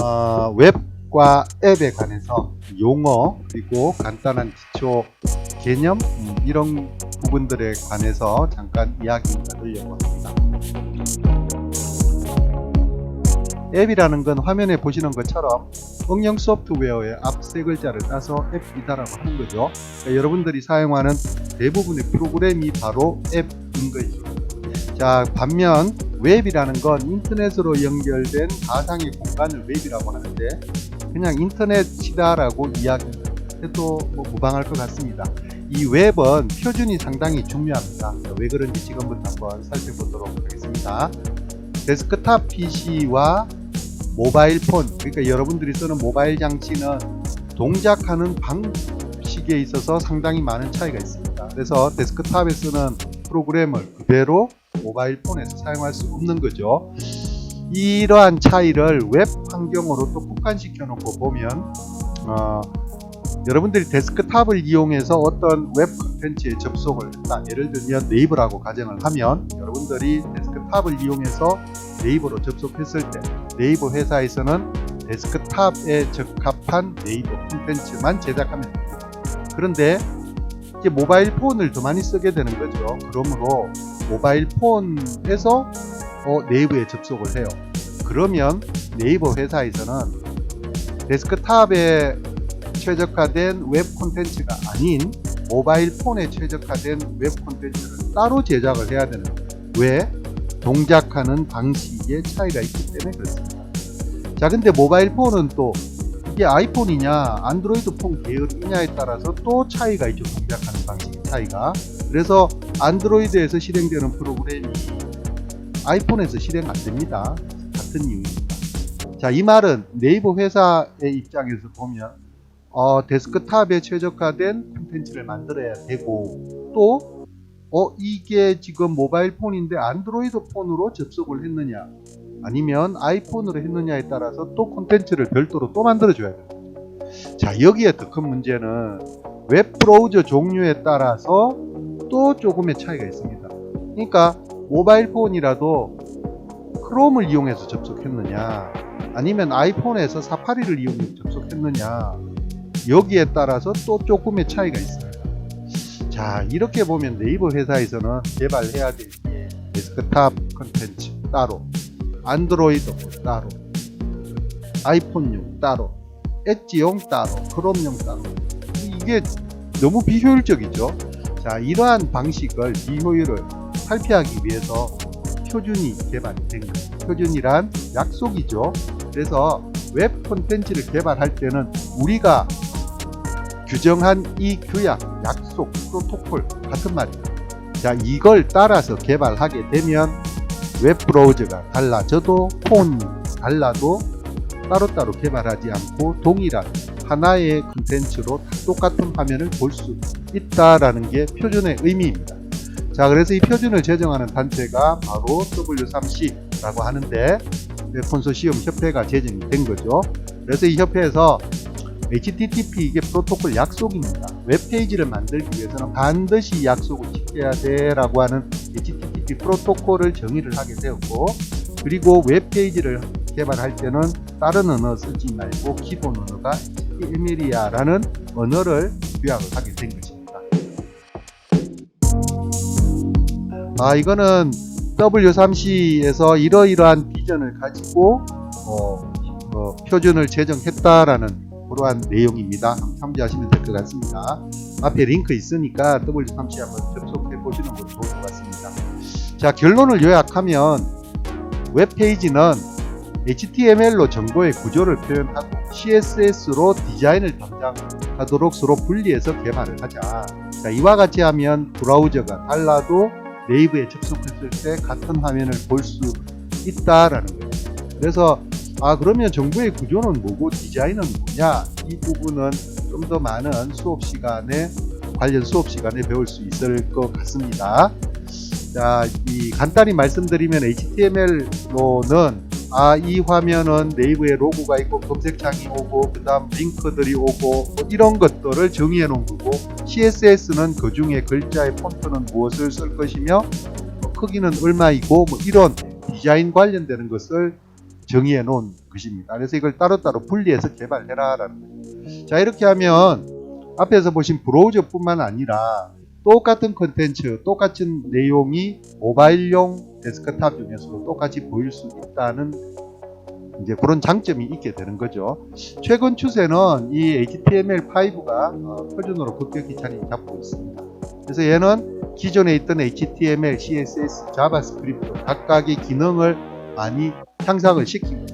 어, 웹과 앱에 관해서 용어 그리고 간단한 기초 개념 음, 이런 부분들에 관해서 잠깐 이야기 나누려고 합니다. 앱이라는 건 화면에 보시는 것처럼 응용 소프트웨어의 앞 세 글자를 따서 앱이다라고 하는 거죠. 그러니까 여러분들이 사용하는 대부분의 프로그램이 바로 앱인 거죠. 자, 반면 웹이라는 건 인터넷으로 연결된 가상의 공간을 웹이라고 하는데 그냥 인터넷이다라고 이야기해도 뭐 무방할 것 같습니다. 이 웹은 표준이 상당히 중요합니다. 왜 그런지 지금부터 한번 살펴보도록 하겠습니다. 데스크탑 PC와 모바일 폰, 그러니까 여러분들이 쓰는 모바일 장치는 동작하는 방식에 있어서 상당히 많은 차이가 있습니다. 그래서 데스크탑에 쓰는 프로그램을 그대로 모바일 폰에서 사용할 수 없는 거죠. 이러한 차이를 웹 환경으로 또 국한시켜 놓고 보면 어, 여러분들이 데스크탑을 이용해서 어떤 웹 콘텐츠에 접속을 했다. 예를 들면 네이버라고 가정을 하면 여러분들이 데스크탑을 이용해서 네이버로 접속했을 때 네이버 회사에서는 데스크탑에 적합한 네이버 콘텐츠만 제작하면 됩니다. 그런데 모바일 폰을 더 많이 쓰게 되는 거죠. 그러므로 모바일 폰에서 어, 네이버에 접속을 해요. 그러면 네이버 회사에서는 데스크탑에 최적화된 웹 콘텐츠가 아닌 모바일 폰에 최적화된 웹 콘텐츠를 따로 제작을 해야 되는 거예요. 왜? 동작하는 방식의 차이가 있기 때문에 그렇습니다. 자, 근데 모바일 폰은 또 이게 아이폰이냐, 안드로이드 폰 계열이냐에 따라서 또 차이가 있죠. 동작하는 방식의 차이가. 그래서 안드로이드에서 실행되는 프로그램이 아이폰에서 실행 안 됩니다. 같은 이유입니다. 자, 이 말은 네이버 회사의 입장에서 보면 어, 데스크탑에 최적화된 콘텐츠를 만들어야 되고 또 어, 이게 지금 모바일 폰인데 안드로이드 폰으로 접속을 했느냐 아니면 아이폰으로 했느냐에 따라서 또 콘텐츠를 별도로 또 만들어줘야 됩니다. 자, 여기에 더 큰 문제는 웹 브라우저 종류에 따라서 또 조금의 차이가 있습니다. 그러니까 모바일 폰이라도 크롬을 이용해서 접속했느냐 아니면 아이폰에서 사파리를 이용해서 접속했느냐 여기에 따라서 또 조금의 차이가 있어요. 자 이렇게 보면 네이버 회사에서는 개발해야 될게 데스크탑 컨텐츠 따로 안드로이드 따로 아이폰용 따로 엣지용 따로 크롬용 따로 이게 너무 비효율적이죠. 자 이러한 방식을 비효율을 탈피하기 위해서 표준이 개발이 된 거예요. 표준이란 약속이죠. 그래서 웹 콘텐츠를 개발할 때는 우리가 규정한 이 규약, 약속, 프로토콜 같은 말이에요. 자, 이걸 따라서 개발하게 되면 웹 브라우저가 달라져도 폰이 달라도 따로따로 개발하지 않고 동일한 하나의 콘텐츠로 똑같은 화면을 볼 수 있다라는 게 표준의 의미입니다. 자, 그래서 이 표준을 제정하는 단체가 바로 W3C라고 하는데 콘소시엄 협회가 제정이 된 거죠. 그래서 이 협회에서 HTTP 이게 프로토콜 약속입니다. 웹페이지를 만들기 위해서는 반드시 약속을 지켜야 돼라고 하는 HTTP 프로토콜을 정의를 하게 되었고 그리고 웹페이지를 개발할 때는 다른 언어 쓰지 말고 기본 언어가 HTML이야라는 언어를 규약을 하게 된 것입니다. 아 이거는 W3C에서 이러이러한 비전을 가지고 어, 어, 표준을 제정했다라는 그러한 내용입니다. 참조하시면 될 것 같습니다. 앞에 링크 있으니까 W3C 한번 접속해 보시는 것도 좋을 것 같습니다. 자 결론을 요약하면 웹페이지는 HTML로 정보의 구조를 표현하고 CSS로 디자인을 담당하도록 서로 분리해서 개발을 하자. 자, 이와 같이 하면 브라우저가 달라도 네이버에 접속했을 때 같은 화면을 볼 수 있다라는 거예요. 그래서 아 그러면 정보의 구조는 뭐고 디자인은 뭐냐 이 부분은 좀 더 많은 수업 시간에 관련 수업 시간에 배울 수 있을 것 같습니다. 자, 이 간단히 말씀드리면 HTML로는 아, 이 화면은 네이버에 로고가 있고 검색창이 오고 그다음 링크들이 오고 뭐 이런 것들을 정의해 놓은 거고 CSS는 그 중에 글자의 폰트는 무엇을 쓸 것이며 뭐 크기는 얼마이고 뭐 이런 디자인 관련되는 것을 정의해 놓은 것입니다. 그래서 이걸 따로따로 분리해서 개발해라라는 거예요. 자 이렇게 하면 앞에서 보신 브라우저뿐만 아니라 똑같은 컨텐츠, 똑같은 내용이 모바일용 데스크탑 중에서도 똑같이 보일 수 있다는 이제 그런 장점이 있게 되는 거죠. 최근 추세는 이 HTML5가 어, 표준으로 급격히 자리 잡고 있습니다. 그래서 얘는 기존에 있던 HTML, CSS, 자바스크립트 각각의 기능을 많이 향상을 시키고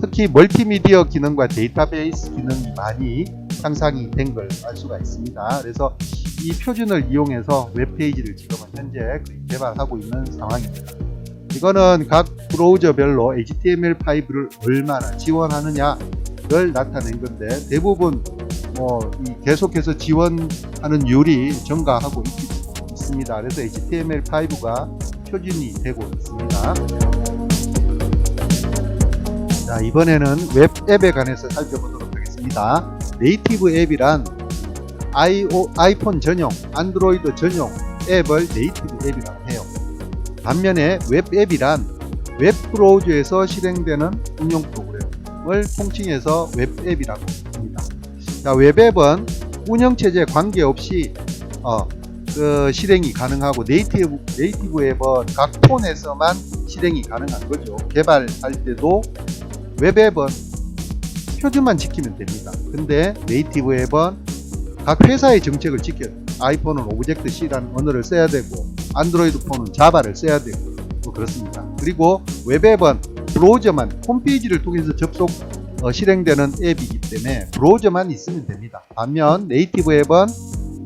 특히 멀티미디어 기능과 데이터베이스 기능이 많이 향상이 된 걸 알 수가 있습니다. 그래서 이 표준을 이용해서 웹페이지를 지금은 현재 개발하고 있는 상황입니다. 이거는 각 브라우저별로 HTML5를 얼마나 지원하느냐를 나타낸 건데 대부분 뭐이 계속해서 지원하는 율이 증가하고 있, 있습니다. 그래서 HTML5가 표준이 되고 있습니다. 자 이번에는 웹 앱에 관해서 살펴보도록 하겠습니다. 네이티브 앱이란 아이오, 아이폰 전용, 안드로이드 전용 앱을 네이티브 앱이라고 해요. 반면에 웹 앱이란 웹 브라우저에서 실행되는 응용 프로그램을 통칭해서 웹 앱이라고 합니다. 자, 웹 앱은 운영 체제 관계없이 어, 그 실행이 가능하고 네이티브 네이티브 앱은 각 폰에서만 실행이 가능한 거죠. 개발할 때도 웹 앱은 표준만 지키면 됩니다. 근데 네이티브 앱은 각 회사의 정책을 지켜야 돼요. 아이폰은 오브젝트 C라는 언어를 써야 되고 안드로이드 폰은 자바를 써야 되고 뭐 그렇습니다. 그리고 웹 앱은 브라우저만 홈페이지를 통해서 접속 어, 실행되는 앱이기 때문에 브라우저만 있으면 됩니다. 반면 네이티브 앱은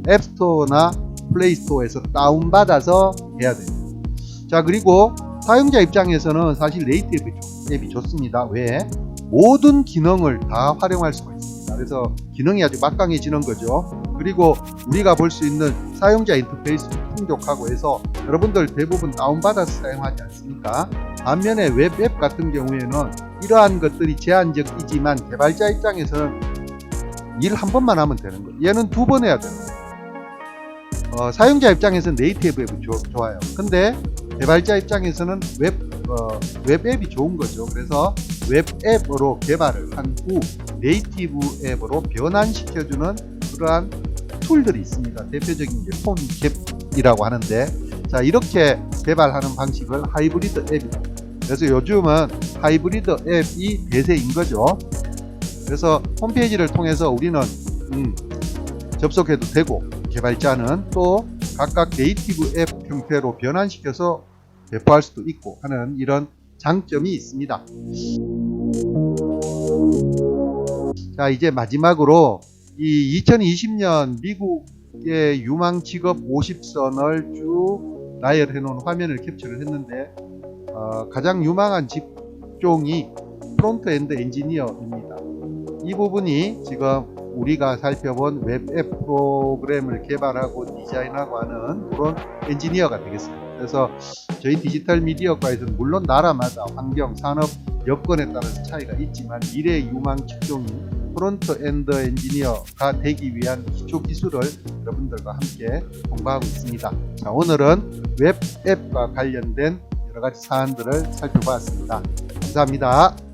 앱스토어나 플레이스토어에서 다운받아서 해야 돼요. 자 그리고 사용자 입장에서는 사실 네이티브 앱이 좋습니다. 왜? 모든 기능을 다 활용할 수가 있습니다. 그래서 기능이 아주 막강해지는 거죠. 그리고 우리가 볼 수 있는 사용자 인터페이스도 풍족하고 해서 여러분들 대부분 다운받아서 사용하지 않습니까? 반면에 웹 앱 같은 경우에는 이러한 것들이 제한적이지만 개발자 입장에서는 일 한 번만 하면 되는 거예요. 얘는 두 번 해야 되는 거예요. 어, 사용자 입장에서는 네이티브 앱이 좋- 좋아요. 근데 개발자 입장에서는 웹, 어, 웹 앱이 좋은 거죠. 그래서 웹 앱으로 개발을 한 후 네이티브 앱으로 변환시켜주는 그러한 툴들이 있습니다. 대표적인 게 폰캡이라고 하는데 자 이렇게 개발하는 방식을 하이브리드 앱이다. 그래서 요즘은 하이브리드 앱이 대세인 거죠. 그래서 홈페이지를 통해서 우리는 음, 접속해도 되고 개발자는 또 각각 네이티브 앱 형태로 변환시켜서 배포할 수도 있고 하는 이런 장점이 있습니다. 자 이제 마지막으로 이 2020년 미국의 유망 직업 50선을 쭉 나열해 놓은 화면을 캡처를 했는데 어, 가장 유망한 직종이 프론트 엔드 엔지니어입니다. 이 부분이 지금 우리가 살펴본 웹 앱 프로그램을 개발하고 디자인하고 하는 그런 엔지니어가 되겠습니다. 그래서 저희 디지털 미디어과에서는 물론 나라마다 환경, 산업, 여건에 따라서 차이가 있지만 미래 유망 직종인 프론트 엔드 엔지니어가 되기 위한 기초 기술을 여러분들과 함께 공부하고 있습니다. 자, 오늘은 웹 앱과 관련된 여러 가지 사안들을 살펴보았습니다. 감사합니다.